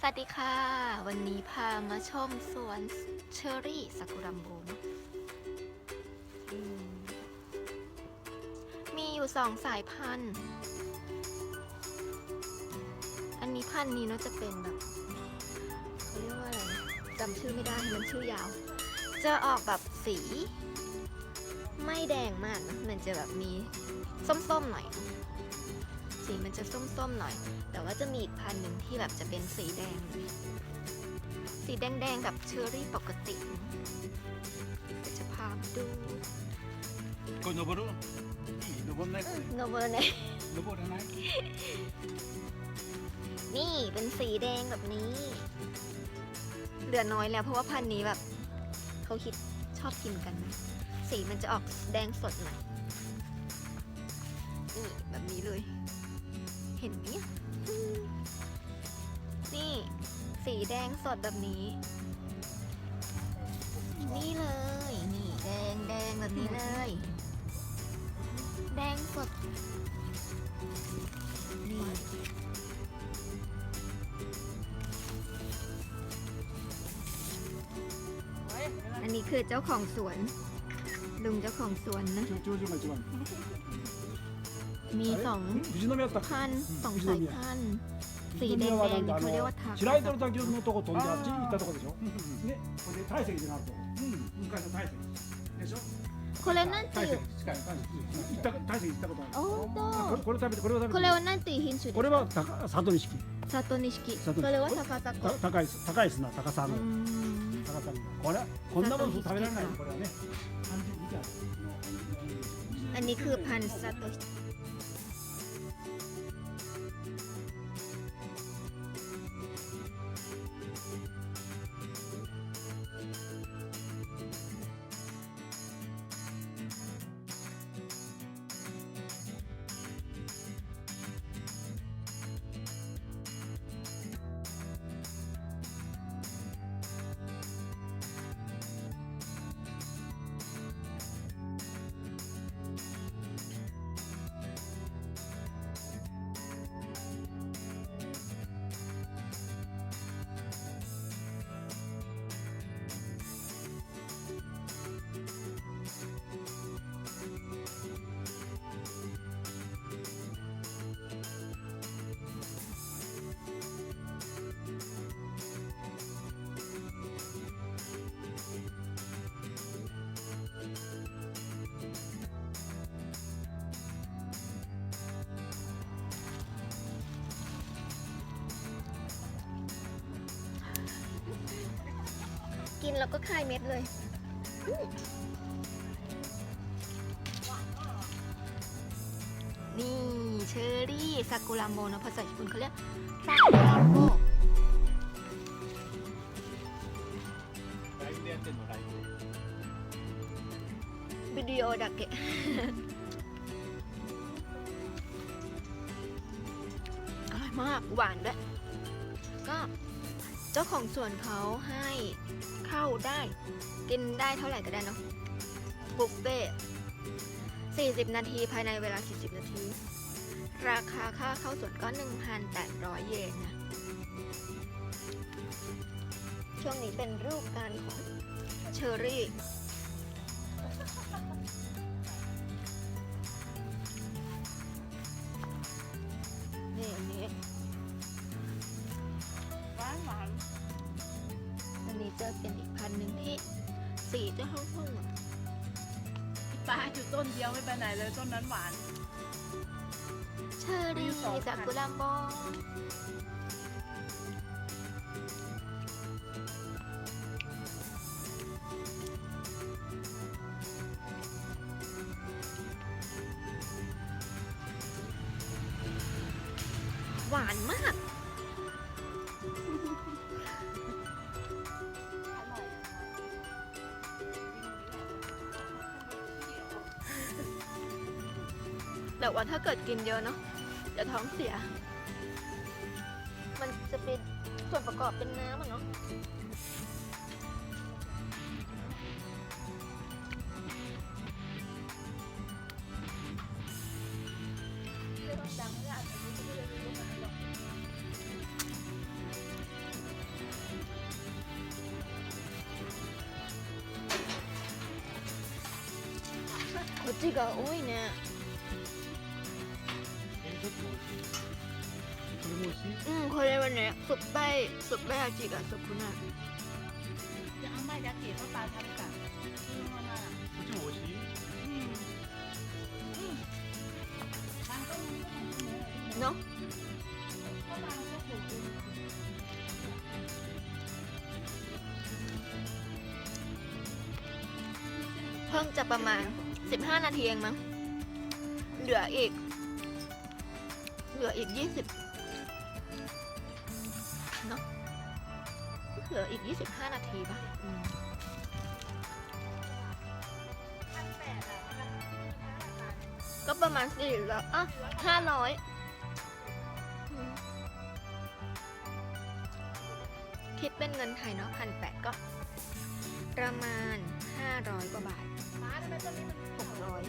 สวัสดีค่ะ วันนี้พามาชมสวนเชอรี่ซากุรัมโบเนะมมีอยู่สองสายพันธุ์ อันนี้พันธุ์นี้เนาะจะเป็นแบบเขาเรียกว่าอะไรจำชื่อไม่ได้มันชื่อยาว จะออกแบบสี ไม่แดงมากนะมันจะแบบมีส้มๆหน่อย สีมันจะส้มๆหน่อย แต่ว่าจะมีอีกพันธุ์หนึ่งที่แบบจะเป็นสีแดงเลยสีแดงๆกับเชอร์รี่ปกติเดี๋ยวจะพามาดู これ登るいい登んないこれ โนเวอร์เน 登らない นี่เป็นสีแดงแบบนี้ เหลือน้อยแล้วเพราะว่าพันธุ์นี้แบบเขาคิดชอบกินกันนะ สีมันจะออกแดงสดหน่อยนี่แบบนี้เลย เห็นไหมเนี่ยนี่ สีแดงสดแบบนี้ นี่เลย นี่แดงแดงแบบนี้เลย แดงสด นี่อันนี้คือเจ้าของสวน ลุงเจ้าของสวนนะ 頂上が一番 มีสอง 富士宮だったっけ พันธุ์สอง 富士 สาย 宮 พันธุ์ 富 สี 士 แด 宮 ง は แด なん んかあ เขาเรียก の ว่าทา 白糸の滝のとこ飛んであっち行ったとこでしょねこれで体積があるとこうん昔の体積でしょ これなんて体いう積近い体積行った体積行ったことあるおこれーこれ食べてこれを食べてこれはなんていう品種ですかこれは高里錦里錦里錦それは高た砂高い高い砂高さうのん 高さのこれこんなもん食べられないよこれはね完全に見ちゃう อันนี้คือพันธุ์สัตว์ กินแล้วก็คายเม็ดเลยนี่เชอรี่ซากุระโมนะภาษาญี่ปุ่นเขาเรียกซากุระโมวิดีโอดักเกะอร่อยมากหวานด้วย ก็เจ้าของสวนเขาให้ เข้าได้ กินได้เท่าไหร่ก็ได้เนาะบุฟเฟ่40 นาทีภายในเวลา 40 นาที ราคาค่าเข้าสวนก็ 1,800 เยนนะ ช่วงนี้เป็นรูปการของเชอร์รี่ นี่อันนี้ จะเป็นอีกพันธุ์หนึ่งที่สีจะห้องๆอะปลาอยู่ต้นเดียวไม่ไปไหนเลยต้นนั้นหวาน เชอรี่มีสองพันจากกุลามบองหวานมาก แต่ว่าถ้าเกิดกินเยอะเนาะจะท้องเสีย มันจะเป็นส่วนประกอบเป็นน้ำอะเนาะโอ้ยเนี่ย。 มูชิอืมคนในวันเนี้ยสุดใต้สุดใต้อาจิกัสุดคุณอะจะเอามาจาเกียรติปลาทาริกะคือมัะมางอะเพิ่งจะประมาณ 15 นาทีเองมั้ง เหลืออีก เหลืออีก 20 เหลืออีก 25 นาทีปะอืมก็ประมาณสี่แล้วอะห้าร้อยคิดเป็นเงินไทยเนาะพันแปดก็ ประมาณ500กว่าบาทหกร้อย